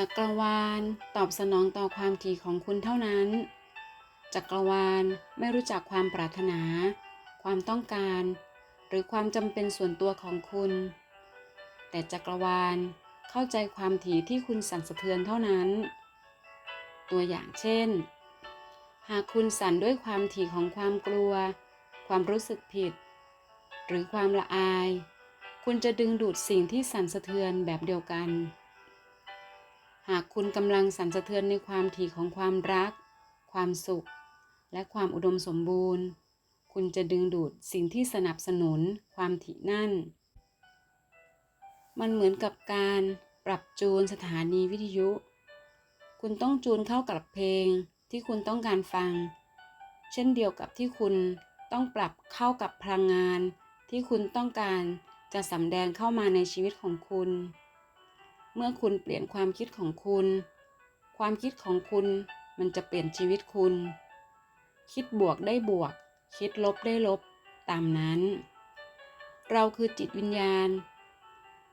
จักรวาลตอบสนองต่อความถี่ของคุณเท่านั้น จักรวาลไม่รู้จักความปรารถนา ความต้องการ หรือความจำเป็นส่วนตัวของคุณ แต่จักรวาลเข้าใจความถี่ที่คุณสั่นสะเทือนเท่านั้น ตัวอย่างเช่น หากคุณสั่นด้วยความถี่ของความกลัว ความรู้สึกผิด หรือความละอาย คุณจะดึงดูดสิ่งที่สั่นสะเทือนแบบเดียวกัน หากคุณกำลังสั่นสะเทือนในความถี่ของความรัก ความสุข และความอุดมสมบูรณ์ คุณจะดึงดูดสิ่งที่สนับสนุนความถี่นั่น มันเหมือนกับการปรับจูนสถานีวิทยุ คุณต้องจูนเข้ากับเพลงที่คุณต้องการฟัง เช่นเดียวกับที่คุณต้องปรับเข้ากับพลังงานที่คุณต้องการจะสำแดงเข้ามาในชีวิตของคุณ เมื่อคุณเปลี่ยนความคิดของคุณ ความคิดของคุณมันจะเปลี่ยนชีวิตคุณ คิดบวกได้บวก คิดลบได้ลบ ตามนั้น เราคือจิตวิญญาณ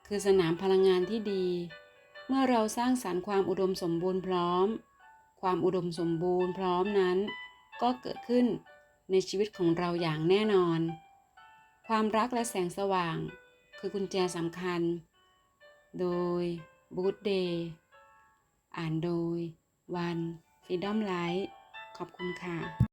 คือสนามพลังงานที่ดี เมื่อเราสร้างสารรค์ความอุดมสมบูรณ์พร้อม ความอุดมสมบูรณ์พร้อมนั้น ก็เกิดขึ้นในชีวิตของเราอย่างแน่นอน ความรักและแสงสว่าง คือกุญแจสำคัญ โดย บูธเดย์อ่านโดย วันฟรีดอมไลท์ขอบคุณค่ะ